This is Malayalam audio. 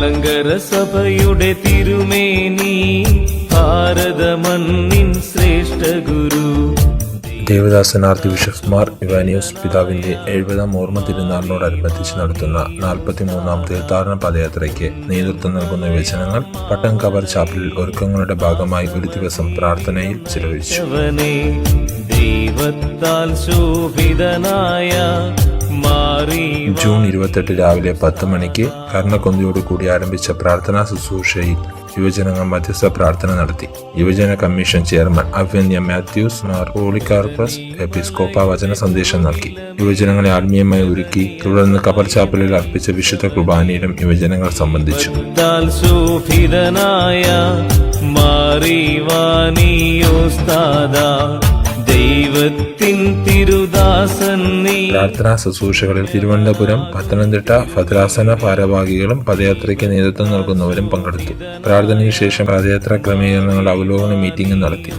മലങ്കര സഭയുടെ തിരുമേനി ഭാരത മണ്ണിൻ ശ്രേഷ്ഠ ഗുരു. ദേവദാസൻ ആർത്തി ബിഷപ്പ് മാർ ഇവാനിയോസ് പിതാവിന്റെ എഴുപതാം ഓർമ്മ തിരുനാളിനോടനുബന്ധിച്ച് നടത്തുന്ന നാൽപ്പത്തിമൂന്നാം തീർത്ഥാടന പദയാത്രയ്ക്ക് നേതൃത്വം നൽകുന്ന വിവചനങ്ങൾ പട്ടം കവർ ചാപ്പലിൽ ഒരുക്കങ്ങളുടെ ഭാഗമായി ഒരു ദിവസം പ്രാർത്ഥനയിൽ ചിലവഴിച്ചു. ദൈവത്താൽ ശോഭിതനായ ജൂൺ ഇരുപത്തെട്ട് രാവിലെ പത്ത് മണിക്ക് കർണക്കൊന്തിയോട് കൂടി ആരംഭിച്ച പ്രാർത്ഥനാ ശുശ്രൂഷയിൽ യുവജനങ്ങൾ മധ്യസ്ഥ പ്രാർത്ഥന നടത്തി. യുവജന കമ്മീഷൻ ചെയർമാൻ അവന്യ മാത്യൂസ് മാർ പോളികാർപ്പസ് എപ്പിസ്കോപ്പ വചന സന്ദേശം നൽകി. യുവജനങ്ങളെ ആത്മീയമായി ഒരുക്കി തുടർന്ന് കബർ ചാപ്പലിൽ അർപ്പിച്ച വിശുദ്ധ കുർബാനയിലും യുവജനങ്ങൾ സംബന്ധിച്ചു. മാറിവാനിയോസ്താദ. ശുശ്രൂഷകളിൽ തിരുവനന്തപുരം പത്തനംതിട്ട ഭദ്രാസന ഭാരവാഹികളും പദയാത്രയ്ക്ക് നേതൃത്വം നൽകുന്നവരും പങ്കെടുത്തു. പ്രാർത്ഥനയ്ക്ക് ശേഷം പദയാത്രാ ക്രമീകരണങ്ങളുടെ അവലോകന മീറ്റിംഗ് നടത്തി.